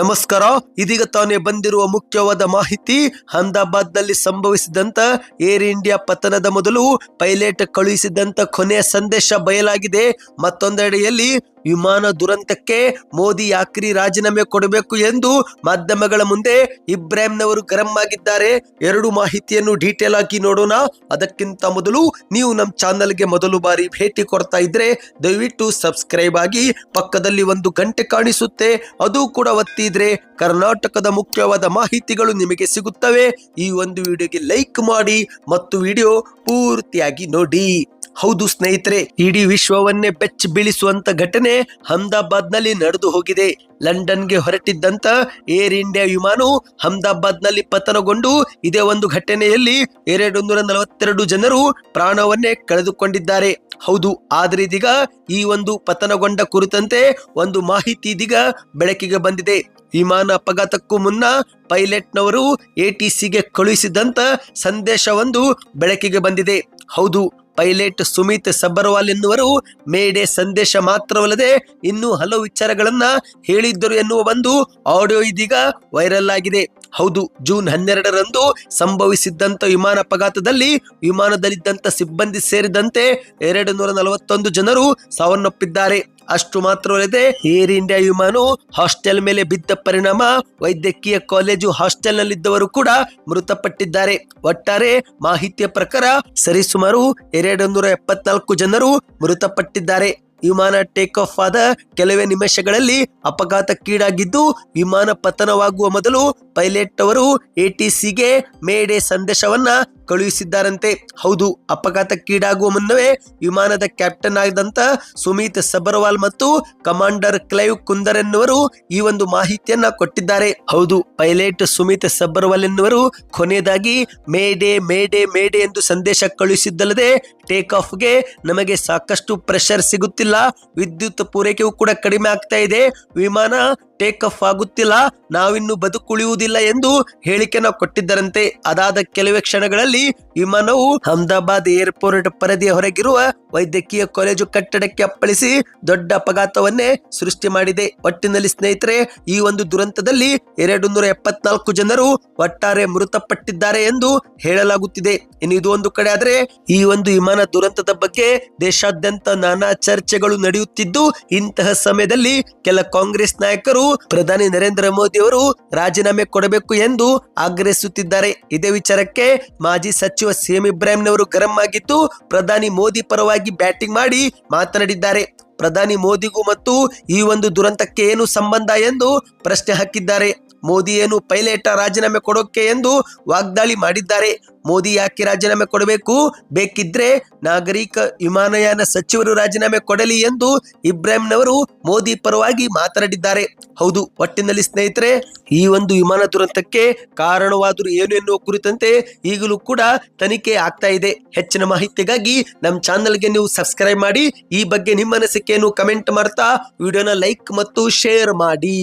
ನಮಸ್ಕಾರ. ಇದೀಗ ತಾನೇ ಬಂದಿರುವ ಮುಖ್ಯವಾದ ಮಾಹಿತಿ ಅಹಮದಾಬಾದ್ನಲ್ಲಿ ಸಂಭವಿಸಿದಂತ ಏರ್ ಇಂಡಿಯಾ ಪತನದ ಮೊದಲು ಪೈಲಟ್ ಕಳುಹಿಸಿದಂತ ಕೊನೆಯ ಸಂದೇಶ ಬಯಲಾಗಿದೆ. ಮತ್ತೊಂದೆಡೆಯಲ್ಲಿ ವಿಮಾನ ದುರಂತಕ್ಕೆ ಮೋದಿ ಯಾಕ್ರಿ ರಾಜೀನಾಮೆ ಕೊಡಬೇಕು ಎಂದು ಮಾಧ್ಯಮಗಳ ಮುಂದೆ ಇಬ್ರಾಹಿಂನವರು ಗರಂ ಆಗಿದ್ದಾರೆ. ಎರಡು ಮಾಹಿತಿಯನ್ನು ಡೀಟೇಲ್ ಆಗಿ ನೋಡೋಣ. ಅದಕ್ಕಿಂತ ಮೊದಲು ನೀವು ನಮ್ಮ ಚಾನಲ್ಗೆ ಮೊದಲು ಬಾರಿ ಭೇಟಿ ಕೊಡ್ತಾ ಇದ್ರೆ ದಯವಿಟ್ಟು ಸಬ್ಸ್ಕ್ರೈಬ್ ಆಗಿ ಪಕ್ಕದಲ್ಲಿ ಒಂದು ಗಂಟೆ ಕಾಣಿಸುತ್ತೆ. ಅದು ಕೂಡ ಒತ್ತಿದ್ರೆ ಕರ್ನಾಟಕದ ಮುಖ್ಯವಾದ ಮಾಹಿತಿಗಳು ನಿಮಗೆ ಸಿಗುತ್ತವೆ. ಈ ಒಂದು ವಿಡಿಯೋಗೆ ಲೈಕ್ ಮಾಡಿ ಮತ್ತು ವಿಡಿಯೋ ಪೂರ್ತಿಯಾಗಿ ನೋಡಿ. ಹೌದು ಸ್ನೇಹಿತರೆ, ಇಡೀ ವಿಶ್ವವನ್ನೇ ಬೆಚ್ಚ ಬೀಳಿಸುವಂತ ಘಟನೆ ಅಹಮದಾಬಾದ್ನಲ್ಲಿ ನಡೆದು ಹೋಗಿದೆ. ಲಂಡನ್ಗೆ ಹೊರಟಿದ್ದಂತ ಏರ್ ಇಂಡಿಯಾ ವಿಮಾನವು ಅಹಮದಾಬಾದ್ನಲ್ಲಿ ಪತನಗೊಂಡು ಇದೇ ಒಂದು ಘಟನೆಯಲ್ಲಿ ಎರಡು ನೂರ ನಲವತ್ತೆರಡು ಜನರು ಪ್ರಾಣವನ್ನೇ ಕಳೆದುಕೊಂಡಿದ್ದಾರೆ. ಹೌದು, ಆದ್ರೆ ಇದೀಗ ಈ ಒಂದು ಪತನಗೊಂಡ ಕುರಿತಂತೆ ಒಂದು ಮಾಹಿತಿ ಇದೀಗ ಬೆಳಕಿಗೆ ಬಂದಿದೆ. ವಿಮಾನ ಅಪಘಾತಕ್ಕೂ ಮುನ್ನ ಪೈಲಟ್ನವರು ಎಟಿಸಿಗೆ ಕಳುಹಿಸಿದಂತ ಸಂದೇಶವೊಂದು ಬೆಳಕಿಗೆ ಬಂದಿದೆ. ಹೌದು, ಪೈಲಟ್ ಸುಮಿತ್ ಸಬರ್ವಾಲ್ ಎನ್ನುವರು ಮೇಡೆ ಸಂದೇಶ ಮಾತ್ರವಲ್ಲದೆ ಇನ್ನೂ ಹಲವು ವಿಚಾರಗಳನ್ನ ಹೇಳಿದ್ದರು ಎನ್ನುವ ಒಂದು ಆಡಿಯೋ ಇದೀಗ ವೈರಲ್ ಆಗಿದೆ. ಹೌದು, ಜೂನ್ ಹನ್ನೆರಡರಂದು ಸಂಭವಿಸಿದ್ದಂಥ ವಿಮಾನ ಅಪಘಾತದಲ್ಲಿ ವಿಮಾನದಲ್ಲಿದ್ದಂತ ಸಿಬ್ಬಂದಿ ಸೇರಿದಂತೆ ಎರಡು ನೂರ ನಲವತ್ತೊಂದು ಜನರು ಸಾವನ್ನಪ್ಪಿದ್ದಾರೆ. ಅಷ್ಟು ಮಾತ್ರವಲ್ಲದೆ ಏರ್ ಇಂಡಿಯಾ ವಿಮಾನ ಹಾಸ್ಟೆಲ್ ಮೇಲೆ ಬಿದ್ದ ಪರಿಣಾಮ ವೈದ್ಯಕೀಯ ಕಾಲೇಜು ಹಾಸ್ಟೆಲ್ ನಲ್ಲಿದ್ದವರು ಕೂಡ ಮೃತಪಟ್ಟಿದ್ದಾರೆ. ಒಟ್ಟಾರೆ ಮಾಹಿತಿಯ ಪ್ರಕಾರ ಸರಿಸುಮಾರು ಎರಡು ನೂರ ಎಪ್ಪತ್ನಾಲ್ಕು ಜನರು ಮೃತಪಟ್ಟಿದ್ದಾರೆ. ವಿಮಾನ ಟೇಕ್ ಆಫ್ ಆದ ಕೆಲವೇ ನಿಮಿಷಗಳಲ್ಲಿ ಅಪಘಾತಕ್ಕೀಡಾಗಿದ್ದು ವಿಮಾನ ಪತನವಾಗುವ ಮೊದಲು ಪೈಲಟ್ ಅವರು ಎಟಿಸಿಗೆ ಮೇಡೆ ಸಂದೇಶವನ್ನ ಕಳುಹಿಸಿದ್ದಾರಂತೆ. ಹೌದು, ಅಪಘಾತಕ್ಕೀಡಾಗುವ ಮುನ್ನವೇ ವಿಮಾನದ ಕ್ಯಾಪ್ಟನ್ ಆಗಿದಂತ ಸುಮಿತ್ ಸಬರ್ವಾಲ್ ಮತ್ತು ಕಮಾಂಡರ್ ಕ್ಲೈವ್ ಕುಂದರ್ ಎನ್ನುವರು ಈ ಒಂದು ಮಾಹಿತಿಯನ್ನ ಕೊಟ್ಟಿದ್ದಾರೆ. ಹೌದು, ಪೈಲಟ್ ಸುಮಿತ್ ಸಬರ್ವಾಲ್ ಎನ್ನುವರು ಕೊನೆಯದಾಗಿ ಮೇಡೆ ಮೇಡೆ ಮೇಡೆ ಎಂದು ಸಂದೇಶ ಕಳುಹಿಸಿದ್ದಲ್ಲದೆ ಟೇಕ್ ಆಫ್ಗೆ ನಮಗೆ ಸಾಕಷ್ಟು ಪ್ರೆಷರ್ ಸಿಗುತ್ತಿಲ್ಲ. ವಿದ್ಯುತ್ ಪೂರೈಕೆಯೂ ಕೂಡ ಕಡಿಮೆ ಆಗ್ತಾ ಇದೆ. ವಿಮಾನ ಟೇಕ್ ಆಫ್ ಆಗುತ್ತಿಲ್ಲ, ನಾವಿನ್ನು ಬದುಕುಳಿಯುವುದಿಲ್ಲ ಎಂದು ಹೇಳಿಕೆನ ಕೊಟ್ಟಿದ್ದರಂತೆ. ಅದಾದ ಕೆಲವೇ ಕ್ಷಣಗಳಲ್ಲಿ ವಿಮಾನವು ಅಹಮದಾಬಾದ್ ಏರ್ಪೋರ್ಟ್ ಪರದಿಯ ಹೊರಗಿರುವ ವೈದ್ಯಕೀಯ ಕಾಲೇಜು ಕಟ್ಟಡಕ್ಕೆ ಅಪ್ಪಳಿಸಿ ದೊಡ್ಡ ಅಪಘಾತವನ್ನೇ ಸೃಷ್ಟಿ ಮಾಡಿದೆ. ಒಟ್ಟಿನಲ್ಲಿ ಸ್ನೇಹಿತರೆ, ಈ ಒಂದು ದುರಂತದಲ್ಲಿ ಎರಡು ನೂರ ಎಪ್ಪತ್ನಾಲ್ಕು ಜನರು ಒಟ್ಟಾರೆ ಮೃತಪಟ್ಟಿದ್ದಾರೆ ಎಂದು ಹೇಳಲಾಗುತ್ತಿದೆ. ಇನ್ನು ಇದು ಒಂದು ಕಡೆ ಆದರೆ, ಈ ಒಂದು ವಿಮಾನ ದುರಂತದ ಬಗ್ಗೆ ದೇಶಾದ್ಯಂತ ನಾನಾ ಚರ್ಚೆಗಳು ನಡೆಯುತ್ತಿದ್ದು, ಇಂತಹ ಸಮಯದಲ್ಲಿ ಕೆಲ ಕಾಂಗ್ರೆಸ್ ನಾಯಕರು ಪ್ರಧಾನಿ ನರೇಂದ್ರ ಮೋದಿ ಅವರು ರಾಜೀನಾಮೆ ಕೊಡಬೇಕು ಎಂದು ಆಗ್ರಹಿಸುತ್ತಿದ್ದಾರೆ. ಇದೇ ವಿಚಾರಕ್ಕೆ ಮಾಜಿ ಸಚಿವ ಸಿಎಂ ಇಬ್ರಾಹಿಂನವರು ಗರಂ ಆಗಿದ್ದು, ಪ್ರಧಾನಿ ಮೋದಿ ಪರವಾಗಿ ಬ್ಯಾಟಿಂಗ್ ಮಾಡಿ ಮಾತನಾಡಿದ್ದಾರೆ. ಪ್ರಧಾನಿ ಮೋದಿಗೂ ಮತ್ತು ಈ ಒಂದು ದುರಂತಕ್ಕೆ ಏನು ಸಂಬಂಧ ಎಂದು ಪ್ರಶ್ನೆ ಹಾಕಿದ್ದಾರೆ. ಮೋದಿ ಏನು ಪೈಲಟ್ ರಾಜೀನಾಮೆ ಕೊಡೋಕೆ ಎಂದು ವಾಗ್ದಾಳಿ ಮಾಡಿದ್ದಾರೆ. ಮೋದಿ ಯಾಕೆ ರಾಜೀನಾಮೆ ಕೊಡಬೇಕು? ಬೇಕಿದ್ರೆ ನಾಗರಿಕ ವಿಮಾನಯಾನ ಸಚಿವರು ರಾಜೀನಾಮೆ ಕೊಡಲಿ ಎಂದು ಇಬ್ರಾಹಿಂನವರು ಮೋದಿ ಪರವಾಗಿ ಮಾತನಾಡಿದ್ದಾರೆ. ಹೌದು, ಒಟ್ಟಿನಲ್ಲಿ ಸ್ನೇಹಿತರೆ, ಈ ಒಂದು ವಿಮಾನ ದುರಂತಕ್ಕೆ ಕಾರಣವಾದರೂ ಏನು ಎನ್ನುವ ಕುರಿತಂತೆ ಈಗಲೂ ಕೂಡ ತನಿಖೆ ಆಗ್ತಾ ಇದೆ. ಹೆಚ್ಚಿನ ಮಾಹಿತಿಗಾಗಿ ನಮ್ಮ ಚಾನಲ್ಗೆ ನೀವು ಸಬ್ಸ್ಕ್ರೈಬ್ ಮಾಡಿ, ಈ ಬಗ್ಗೆ ನಿಮ್ಮ ಅನಿಸಿಕೆಯನ್ನು ಕಮೆಂಟ್ ಮಾಡ್ತಾ, ವಿಡಿಯೋನ ಲೈಕ್ ಮತ್ತು ಶೇರ್ ಮಾಡಿ.